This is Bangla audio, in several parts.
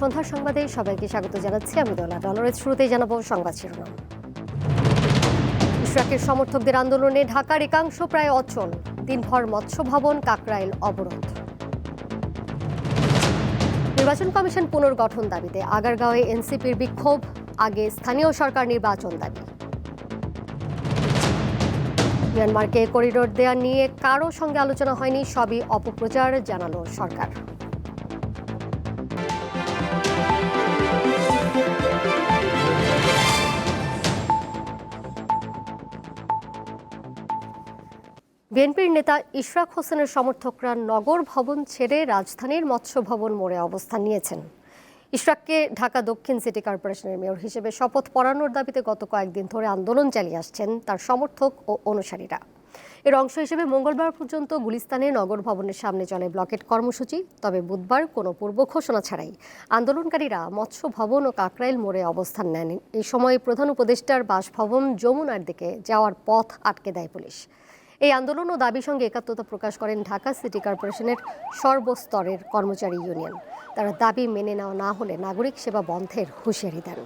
সন্ধ্যার সংবাদে সবাইকে স্বাগত জানাচ্ছি। আমি দোলা ডলারের শুরুতেই জানাব সংবাদ শিরোনাম। ইশরাকের সমর্থকদের আন্দোলনে ঢাকার একাংশ প্রায় অচল। দিনভর মৎস্য ভবন কাকরাইল অবরোধ। নির্বাচন কমিশন পুনর্গঠন দাবিতে আগারগাঁওয়ে এনসিপির বিক্ষোভ, আগে স্থানীয় সরকার নির্বাচন দাবি। মিয়ানমারকে করিডোর দেয়া নিয়ে কারও সঙ্গে আলোচনা হয়নি, সবই অপপ্রচার, জানালো সরকার। বিএনপির নেতা ইশরাক হোসেনের সমর্থকরা নগর ভবন ছেড়ে রাজধানীর মৎস্য ভবন মোড়ে অবস্থান নিয়েছেন। ইশরাককে ঢাকা দক্ষিণ সিটি কর্পোরেশনের মেয়র হিসেবে শপথ পড়ানোর দাবিতে গত কয়েকদিন ধরে আন্দোলন চালিয়ে আসছেন তার সমর্থক ও অনুসারীরা। এর অংশ হিসেবে মঙ্গলবার পর্যন্ত গুলিস্তানে নগর ভবনের সামনে চলে ব্লকেট কর্মসূচি, তবে বুধবার কোনো পূর্ব ঘোষণা ছাড়াই আন্দোলনকারীরা মৎস্য ভবন ও কাকরাইল মোড়ে অবস্থান নেন। এই সময় প্রধান উপদেষ্টার বাসভবন যমুনার দিকে যাওয়ার পথ আটকে দেয় পুলিশ। এই আন্দোলন ও দাবির সঙ্গে একাত্মতা প্রকাশ করেন ঢাকা সিটি কর্পোরেশনের সর্বস্তরের কর্মচারী ইউনিয়ন। তারা দাবি মেনে নেওয়া না হলে নাগরিক সেবা বন্ধের হুঁশিয়ারি দেন।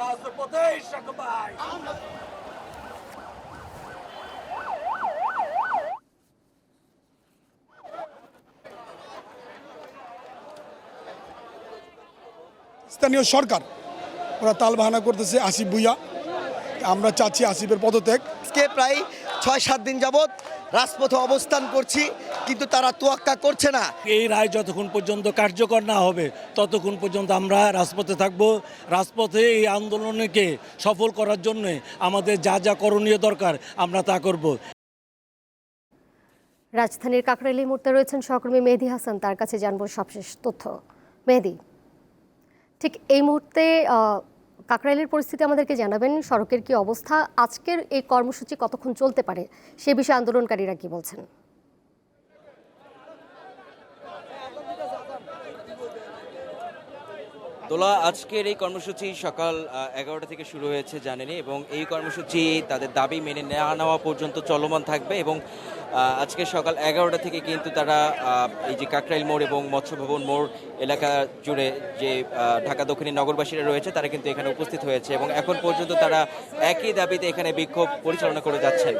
রাজপথে স্থানীয় সরকার ওরা তালবাহানা করতেছে আসিফ ভুইয়া। আমরা চাচ্ছি আসিফের পদত্যাগ। আজকে প্রায় ছয় সাত দিন যাবৎ রাজপথে অবস্থান করছি। কিন্তু তারা তোয়াক্কা করছে না। এই রায় যতক্ষণ পর্যন্ত কার্যকর না হবে ততক্ষণ পর্যন্ত আমরা রাজপথে থাকব। রাজপথে এই আন্দোলনকে সফল করার জন্য আমাদের যা যা করণীয় দরকার আমরা তা করব। রাজধানীর কাকরাইলি মুহূর্তে রয়েছেন সহকর্মী মেহেদি হাসান তার কাছে জানব সবশেষ তথ্য। মেহেদি ঠিক এই মুহূর্তে আহ, কাকরাইলের পরিস্থিতি আমাদেরকে জানাবেন সড়কের কি অবস্থা আজকের এই কর্মসূচি কতক্ষণ চলতে পারে সে বিষয়ে আন্দোলনকারীরা কি বলছেন? দোলা আজকের এই কর্মসূচি সকাল এগারোটা থেকে শুরু হয়েছে জানেনি এবং এই কর্মসূচি তাদের দাবি মেনে নেওয়া নেওয়া পর্যন্ত চলমান থাকবে এবং আজকে সকাল এগারোটা থেকে কিন্তু তারা এই যে কাকরাইল মোড় এবং মৎস্য ভবন মোড় এলাকা জুড়ে যে ঢাকা দক্ষিণের নগরবাসীরা রয়েছে, তারা কিন্তু এখানে উপস্থিত হয়েছে এবং এখন পর্যন্ত তারা একই দাবিতে এখানে বিক্ষোভ পরিচালনা করে যাচ্ছেন।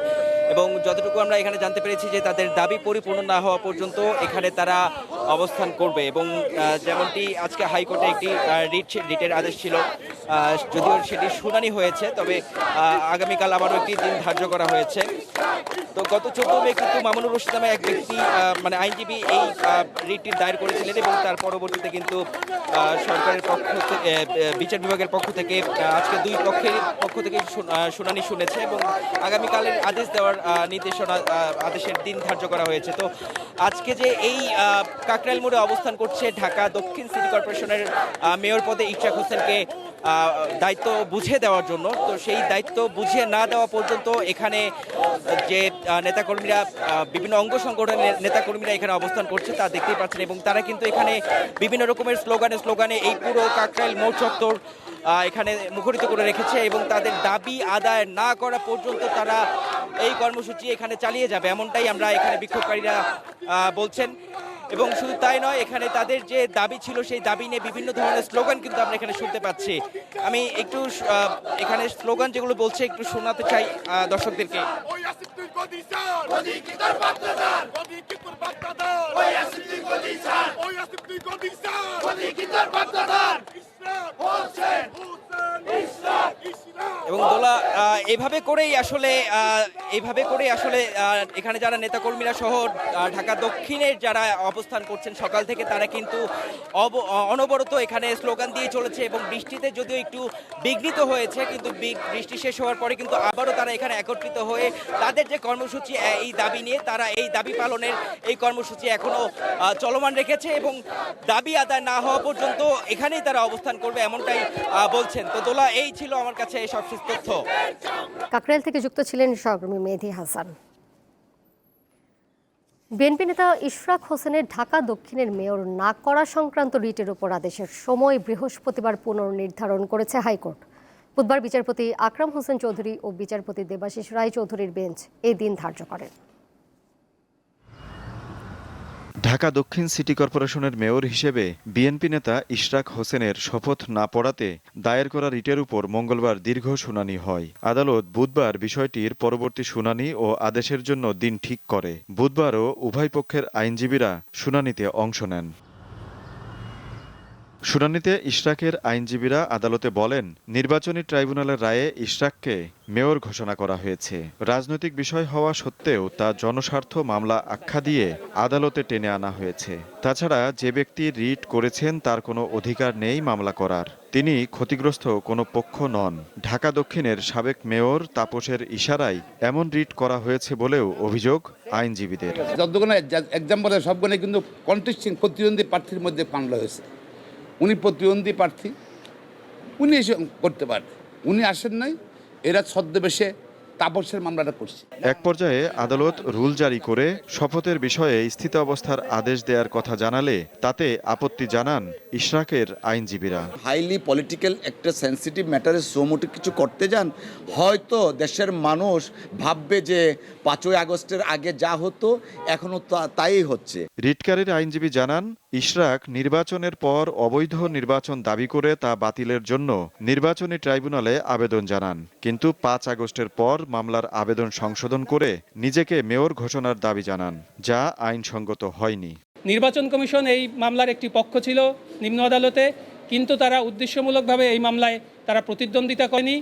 এবং যতটুকু আমরা এখানে জানতে পেরেছি যে তাদের দাবি পরিপূর্ণ না হওয়া পর্যন্ত এখানে তারা অবস্থান করবে এবং যেমনটি আজকে হাইকোর্টে একটি রিট, রিটের আদেশ ছিল যদিও সেটি শুনানি হয়েছে, তবে আগামীকাল আবারও একটি দিন ধার্য করা হয়েছে। তো গত চোদ্দ মে কিন্তু মামুনুর রশিদ নামে এক ব্যক্তি মানে আইনজীবী এই রিটটি দায়ের করেছিলেন এবং তার পরবর্তীতে কিন্তু সরকারের পক্ষ থেকে বিচার বিভাগের পক্ষ থেকে আজকে দুই পক্ষের পক্ষ থেকে শুনানি শুনেছে এবং আগামীকালের আদেশ দেওয়ার নির্দেশনা আদেশের দিন ধার্য করা হয়েছে। তো আজকে যে এই কাকরাইল মোড়ে অবস্থান করছে ঢাকা দক্ষিণ সিটি কর্পোরেশনের মেয়র পদে ইশরাক হোসেনকে দায়িত্ব বুঝে দেওয়ার জন্য। তো সেই দায়িত্ব বুঝিয়ে না দেওয়া পর্যন্ত এখানে যে নেতাকর্মীরা বিভিন্ন অঙ্গ সংগঠনের নেতাকর্মীরা এখানে অবস্থান করছে তা দেখতেই পাচ্ছেন এবং তারা কিন্তু এখানে বিভিন্ন রকমের স্লোগানে স্লোগানে এই পুরো কাকরাইল মোড় চত্বর এখানে মুখরিত করে রেখেছে এবং তাদের দাবি আদায় না করা পর্যন্ত তারা এই কর্মসূচি এখানে চালিয়ে যাবে, এমনটাই আমরা এখানে বিক্ষোভকারীরা বলছেন। এবং শুধু তাই নয়, এখানে তাদের যে দাবি ছিল সেই দাবি নিয়ে বিভিন্ন ধরনের স্লোগান কিন্তু আমরা এখানে শুনতে পাচ্ছি। আমি একটু এখানে স্লোগান যেগুলো বলছে, একটু শোনাতে চাই দর্শকদেরকে। Oy দোলা এভাবে করেই আসলে এভাবে করেই আসলে এখানে যারা নেতাকর্মীরা সহ ঢাকা দক্ষিণের যারা অবস্থান করছেন সকাল থেকে তারা কিন্তু অনবরত এখানে স্লোগান দিয়ে চলেছে এবং বৃষ্টিতে যদিও একটু বিঘ্নিত হয়েছে কিন্তু বৃষ্টি শেষ হওয়ার পরে কিন্তু আবারও তারা এখানে একত্রিত হয়ে তাদের যে কর্মসূচি এই দাবি নিয়ে তারা এই দাবি পালনের এই কর্মসূচি এখনও আহ, চলমান রেখেছে এবং দাবি আদায় না হওয়া পর্যন্ত এখানেই তারা অবস্থান করবে এমনটাই বলছেন। তো দোলা এই ছিল আমার কাছে সবশেষ তথ্য। কাকরাইল থেকে যুক্ত ছিলেন সহকর্মী মেহেদি হাসান। বিএনপি নেতা ইশরাক হোসেনের ঢাকা দক্ষিণের মেয়র না করা সংক্রান্ত রিটের উপর আদেশের সময় বৃহস্পতিবার পুনর্নির্ধারণ করেছে হাইকোর্ট। বুধবার বিচারপতি আকরাম হোসেন চৌধুরী ও বিচারপতি দেবাশিস রায় চৌধুরীর বেঞ্চ এই দিন ধার্য করেন। ঢাকা দক্ষিণ সিটি কর্পোরেশনের মেয়র হিসেবে বিএনপি নেতা ইশরাক হোসেনের শপথ না পড়াতে দায়ের করা রিটের উপর মঙ্গলবার দীর্ঘ শুনানি হয়। আদালত বুধবার বিষয়টির পরবর্তী শুনানি ও আদেশের জন্য দিন ঠিক করে। বুধবারও উভয় পক্ষের আইনজীবীরা শুনানিতে অংশ নেন। শুনানিতে ইশরাকের আইনজীবীরা আদালতে বলেন, নির্বাচনী ট্রাইব্যুনালের রায়ে ইশরাককে মেয়র ঘোষণা করা হয়েছে। রাজনৈতিক বিষয় হওয়া সত্ত্বেও তা জনস্বার্থ মামলা আখ্যা দিয়ে আদালতে টেনে আনা হয়েছে। তাছাড়া যে ব্যক্তি রিট করেছেন তার কোনো অধিকার নেই মামলা করার। তিনি ক্ষতিগ্রস্ত কোনো পক্ষ নন। ঢাকা দক্ষিণের সাবেক মেয়র তাপসের ইশারায় এমন রিট করা হয়েছে বলেও অভিযোগ আইনজীবীদের। যতগুলো এক্সাম্পলে সবগুলো কিন্তু কন্টেস্টিং প্রতিদ্বন্দ্বী প্রার্থীর মধ্যে হয়েছে উনি প্রতিদ্বন্দ্বী প্রার্থী। উনি এসে করতে পারেন উনি আসেন নাই এরা ছদ্মবেশে তাপসের মামলাটা করছে। এক পর্যায়ে আদালত রুল জারি করে শপথের বিষয়ে স্থিতাবস্থার আদেশ দেওয়ার কথা জানালে তাতে আপত্তি জানান ইশরাকের আইনজীবীরা। হাইলি পলিটিক্যাল একটা সেন্সিটিভ ম্যাটারে সোমোটো কিছু করতে যান হয়তো দেশের মানুষ ভাববে যে পাঁচই আগস্টের আগে যা হতো এখনও তাই হচ্ছে। রিটকারের আইনজীবী জানান ইশরাক নির্বাচনের পর অবৈধ নির্বাচন দাবি করে তা বাতিলের জন্য নির্বাচনী ট্রাইব্যুনালে আবেদন জানান। কিন্তু পাঁচ আগস্টের পর মামলার আবেদন সংশোধন করে নিজেকে মেয়র ঘোষণার দাবি জানান, যা আইনসঙ্গত হয়নি। নির্বাচন কমিশন এই মামলার একটি পক্ষ ছিল নিম্ন আদালতে, কিন্তু তারা উদ্দেশ্যমূলকভাবে এই মামলায় তারা প্রতিদ্বন্দ্বিতা করেনি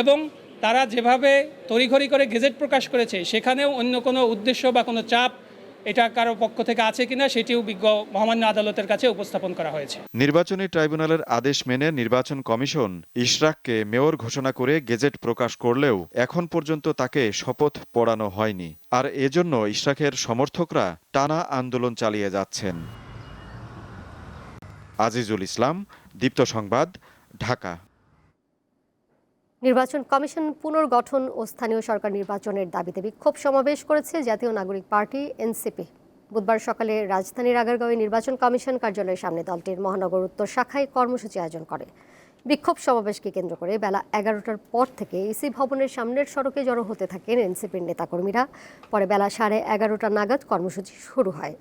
এবং তারা যেভাবে তড়িঘড়ি করে গেজেট প্রকাশ করেছে, সেখানেও অন্য কোনো উদ্দেশ্য বা কোনো চাপ এটা কারও পক্ষ থেকে আছে কিনা সেটিও বিজ্ঞ মহামান্য আদালতের কাছে উপস্থাপন করা হয়েছে। নির্বাচনী ট্রাইব্যুনালের আদেশ মেনে নির্বাচন কমিশন ইশরাককে মেয়র ঘোষণা করে গেজেট প্রকাশ করলেও এখন পর্যন্ত তাকে শপথ পড়ানো হয়নি। আর এজন্য ইশরাকের সমর্থকরা টানা আন্দোলন চালিয়ে যাচ্ছেন। আজিজুল ইসলাম, দীপ্ত সংবাদ, ঢাকা। নির্বাচন কমিশন পুনর্গঠন ও স্থানীয় সরকার নির্বাচনের দাবিতে বিক্ষোভ সমাবেশ করেছে জাতীয় নাগরিক পার্টি, এনসিপি। বুধবার সকালে রাজধানীর আগারগাঁওয়ে নির্বাচন কমিশন কার্যালয়ের সামনে দলটির মহানগর উত্তর শাখায় কর্মসূচি আয়োজন করে। বিক্ষোভ সমাবেশকে কেন্দ্র করে বেলা এগারোটার পর থেকে ইসি ভবনের সামনের সড়কে জড়ো হতে থাকেন এনসিপির নেতাকর্মীরা। পরে বেলা সাড়ে এগারোটা নাগাদ কর্মসূচি শুরু হয়।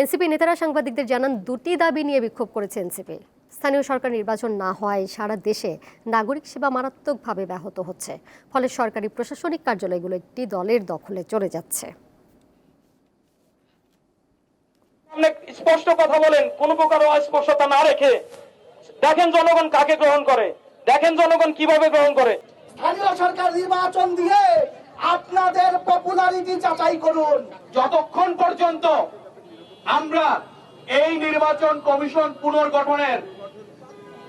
এনসিপি নেতারা সাংবাদিকদের জানান, দুটি দাবি নিয়ে বিক্ষোভ করেছে এনসিপি। স্থানীয় সরকার নির্বাচন না হওয়ায় সারা দেশে নাগরিক সেবা মারাত্মকভাবে ব্যাহত হচ্ছে। ফলে সরকারি প্রশাসনিক কার্যালয়গুলো একটি দলের দখলে চলে যাচ্ছে। অনেক স্পষ্ট কথা বলেন কোন প্রকার অস্পষ্টতা না রেখে দেখেন জনগণ কাকে গ্রহণ করে দেখেন জনগণ কীভাবে গ্রহণ করে। স্থানীয় সরকার নির্বাচন দিয়ে আপনাদের পপুলারিটি যাচাই করুন। যতক্ষণ পর্যন্ত আমরা এই নির্বাচন কমিশন পুনর্গঠনের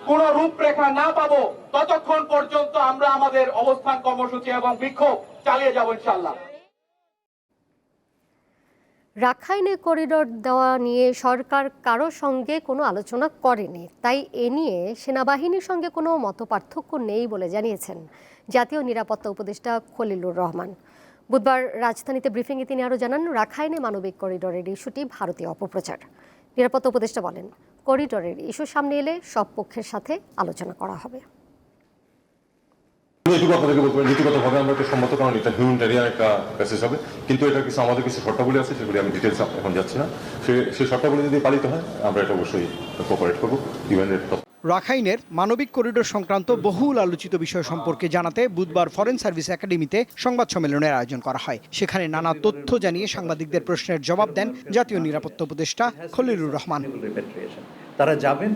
কোন রূপরেখা না পাবো, ততক্ষণ পর্যন্ত আমরা আমাদের অবস্থান কর্মসূচি এবং বিক্ষোভ চালিয়ে যাব ইনশাল্লাহ রাখাইনে করিডোর দেওয়া নিয়ে সরকার কারও সঙ্গে কোনো আলোচনা করেনি, তাই এ নিয়ে সেনাবাহিনীর সঙ্গে কোনো মতপার্থক্য নেই বলে জানিয়েছেন জাতীয় নিরাপত্তা উপদেষ্টা খলিলুর রহমান। বুধবার রাজধানীতে ব্রিফিংয়ে তিনি আরও জানান, রাখাইনে মানবিক করিডোরের ইস্যুটি ভারতীয় অপপ্রচার। নিরাপত্তা উপদেষ্টা বলেন করিডোরের ইস্যু সামনে এলে সব পক্ষের সাথে আলোচনা করা হবে। নীতিগতভাবে আমরা সম্মত এটা একটা হবে। কিন্তু এটা কিছু, আমাদের কিছু আছে আমি ডিটেলস এখন যাচ্ছি না। সে সেই যদি পালিত হয়, আমরা এটা অবশ্যই কোপারেট করব। ইউএনের রাখাইনের মানবিক করিডোর সংক্রান্ত বহুল আলোচিত বিষয় সম্পর্কে জানাতে বুধবার ফরেন সার্ভিস একাডেমিতে সংবাদ সম্মেলনের আয়োজন করা হয়। সেখানে নানা তথ্য জানিয়ে সাংবাদিকদের প্রশ্নের জবাব দেন জাতীয় নিরাপত্তা উপদেষ্টা খলিলুর রহমান। তারা যাবেন?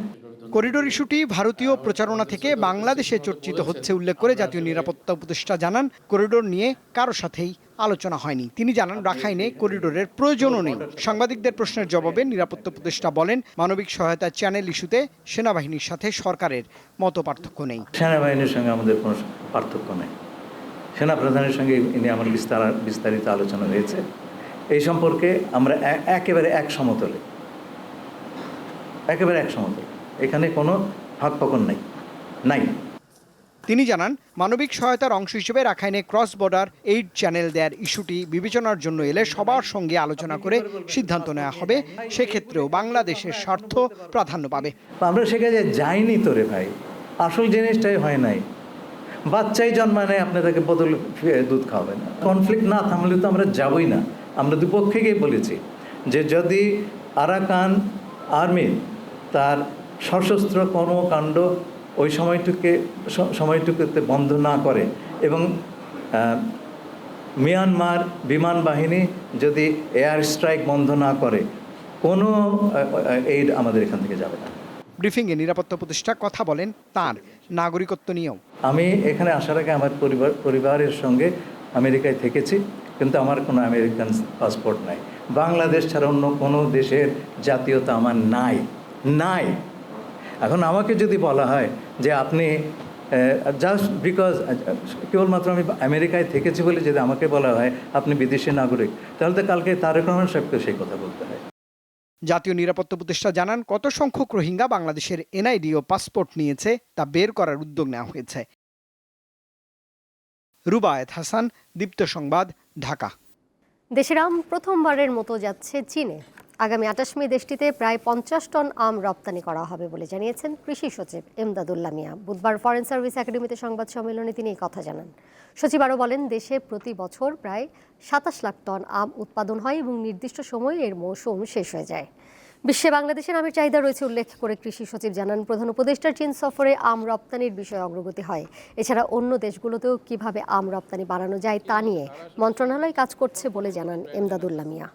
করিডোর ইস্যুটি ভারতীয় প্রচারণা থেকে বাংলাদেশে চর্চিত হচ্ছে উল্লেখ করে জাতীয় নিরাপত্তা উপদেষ্টা জানান, করিডোর নিয়ে কারও সাথেই আলোচনা হয়নি। তিনি জানান, রাখাইনে করিডোরের প্রয়োজনও নেই। সাংবাদিকদের প্রশ্নের জবাবে নিরাপত্তা উপদেষ্টা বলেন, মানবিক সহায়তা চ্যানেল ইস্যুতে সেনাবাহিনীর সাথে সরকারের মত পার্থক্য নেই। সেনাবাহিনীর সঙ্গে আমাদের কোনো পার্থক্য নেই। সেনা প্রধানের সঙ্গে ইনি আমার বিস্তার, বিস্তারিত আলোচনা হয়েছে। এই সম্পর্কে আমরা একেবারে এক সমতলে। একেবারে এক সমতলে। এখানে কোনো ফাঁক ফকন নাই নাই। তিনি জানান মানবিক সহায়তার অংশ হিসেবে রাখাইনে ক্রস বর্ডার এইড চ্যানেল দেয়ার ইস্যুটি বিবেচনার জন্য এলে সবার সঙ্গে আলোচনা করে সিদ্ধান্ত নেওয়া হবে সেক্ষেত্রেও বাংলাদেশের স্বার্থ প্রাধান্য পাবে। আমরা সেখানে যাইনি তো রে ভাই আসল জিনিসটাই হয় নাই। বাচ্চাই জন্মায় নেয় আপনি তাকে ফিরে দুধ খাওয়াবেন। কনফ্লিক্ট না থামলে তো আমরা যাবই না। আমরা দুপক্ষেই বলেছি যে যদি আরাকান আর্মি তার সশস্ত্র কর্মকাণ্ড ওই সময়টুকে সময়টুকুতে বন্ধ না করে এবং মিয়ানমার বিমান বাহিনী যদি এয়ার স্ট্রাইক বন্ধ না করে কোনো এইড আমাদের এখান থেকে যাবে না। ব্রিফিংয়ে নিরাপত্তা উপদেষ্টা কথা বলেন তার নাগরিকত্ব নিয়েও। আমি এখানে আসার আগে আমার পরিবার পরিবারের সঙ্গে আমেরিকায় থেকেছি কিন্তু আমার কোনো আমেরিকান পাসপোর্ট নাই। বাংলাদেশ ছাড়া অন্য কোনো দেশের জাতীয়তা আমার নাই নাই। এখন আমাকে যদি বলা হয় যে আপনি জাস্ট বিকজ কেবলমাত্র আমি আমেরিকায় থেকেছি বলে যদি আমাকে বলা হয় আপনি বিদেশি নাগরিক তাহলে তো কালকে তারেক রহমান সাহেবকে সেই কথা বলতে হয়। জাতীয় নিরাপত্তা উপদেষ্টা জানান কত সংখ্যক রোহিঙ্গা বাংলাদেশের এনআইডি ও পাসপোর্ট নিয়েছে তা বের করার উদ্যোগ নেওয়া হয়েছে। রুবায়েত হাসান দীপ্ত সংবাদ ঢাকা। দেশের আম প্রথমবারের মতো যাচ্ছে চীনে। আগামী আটাশ মে দেশটিতে প্রায় পঞ্চাশ টন আম রপ্তানি করা হবে বলে জানিয়েছেন কৃষি সচিব এমদাদুল্লাহ মিয়া। বুধবার ফরেন সার্ভিস একাডেমিতে সংবাদ সম্মেলনে তিনি এই কথা জানান। সচিব আরও বলেন, দেশে প্রতি বছর প্রায় সাতাশ লাখ টন আম উৎপাদন হয় এবং নির্দিষ্ট সময়ে এর মৌসুম শেষ হয়ে যায়। বিশ্বে বাংলাদেশের আমের চাহিদা রয়েছে উল্লেখ করে কৃষি সচিব জানান, প্রধান উপদেষ্টার চীন সফরে আম রপ্তানির বিষয়ে অগ্রগতি হয়। এছাড়া অন্য দেশগুলোতেও কীভাবে আম রপ্তানি বাড়ানো যায় তা নিয়ে মন্ত্রণালয় কাজ করছে বলে জানান এমদাদুল্লাহ মিয়া।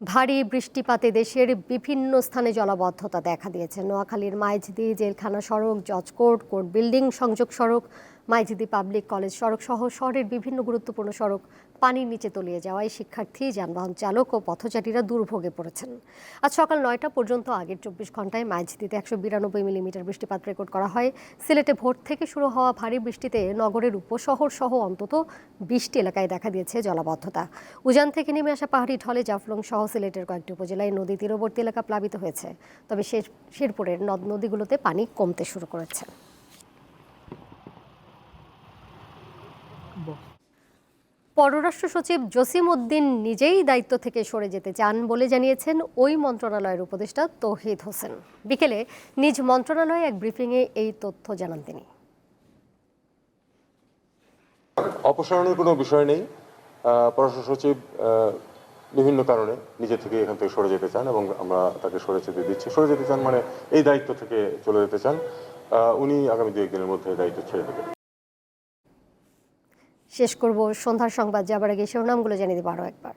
ভারী বৃষ্টিপাতে দেশের বিভিন্ন স্থানে জলাবদ্ধতা দেখা দিয়েছে। নোয়াখালীর মাইজদি জেলখানা সড়ক জজকোর্ট কোর্ট বিল্ডিং, সংযোগ সড়ক, মাইজদি পাবলিক কলেজ সড়ক সহ শহরের বিভিন্ন গুরুত্বপূর্ণ সড়ক পানির নিচে তলিয়ে যাওয়ায় শিক্ষার্থী, যানবাহন চালক ও পথচারীরা দুর্ভোগে পড়েছেন। আজ সকাল নয়টা পর্যন্ত আগের চব্বিশ ঘন্টায় মাইজদিতে একশো বিরানব্বই মিলিমিটার বৃষ্টিপাত রেকর্ড করা হয়। সিলেটে ভোর থেকে শুরু হওয়া ভারী বৃষ্টিতে নগরের উপশহর সহ অন্তত বিশটি এলাকায় দেখা দিয়েছে জলাবদ্ধতা। উজান থেকে নেমে আসা পাহাড়ি ঢলে জাফলং সহ সিলেটের কয়েকটি উপজেলায় নদী তীরবর্তী এলাকা প্লাবিত হয়েছে। তবে শের শেরপুরের নদ নদীগুলোতে পানি কমতে শুরু করেছে। পররাষ্ট্র সচিব জসিম উদ্দিন নিজেই দায়িত্ব থেকে সরে যেতে চান বলে জানিয়েছেন ওই মন্ত্রণালয়ের উপদেষ্টা তৌহিদ হোসেন। বিকেলে নিজ মন্ত্রণালয়ে এক ব্রিফিংয়ে এই তথ্য জানান তিনি। অপসারণের কোনো বিষয় নেই। পররাষ্ট্র সচিব বিভিন্ন কারণে নিজে থেকে এখান থেকে সরে যেতে চান এবং আমরা তাকে সরে যেতে দিচ্ছি। সরে যেতে চান মানে এই দায়িত্ব থেকে চলে যেতে চান। উনি আগামী দু একদিনের মধ্যে দায়িত্ব ছেড়ে দেবেন। শেষ করব সন্ধ্যার সংবাদ, যাবার আগে শিরোনামগুলো জানিয়ে দেবো আরও একবার।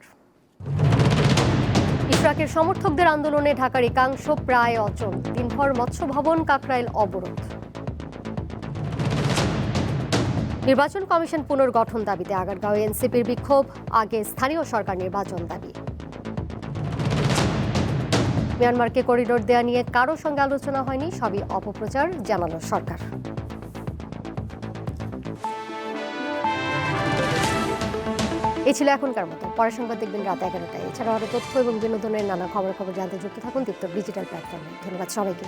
ইশরাকের সমর্থকদের আন্দোলনে ঢাকার একাংশ প্রায় অচল। দিনভর মৎস্য ভবন কাকরাইল অবরোধ। নির্বাচন কমিশন পুনর্গঠন দাবিতে আগারগাঁও এনসিপির বিক্ষোভ, আগে স্থানীয় সরকার নির্বাচন দাবি। মিয়ানমারকে করিডোর দেয়া নিয়ে কারও সঙ্গে আলোচনা হয়নি, সবই অপপ্রচার, জানালো সরকার। এই ছিল এখনকার মতো। পরে সংবাদ দেখবেন রাত এগারোটায়। এছাড়াও আরও তথ্য এবং বিনোদনের নানা খবর খবর জানতে যুক্ত থাকুন দীপ্ত ডিজিটাল প্ল্যাটফর্মে। ধন্যবাদ সবাইকে।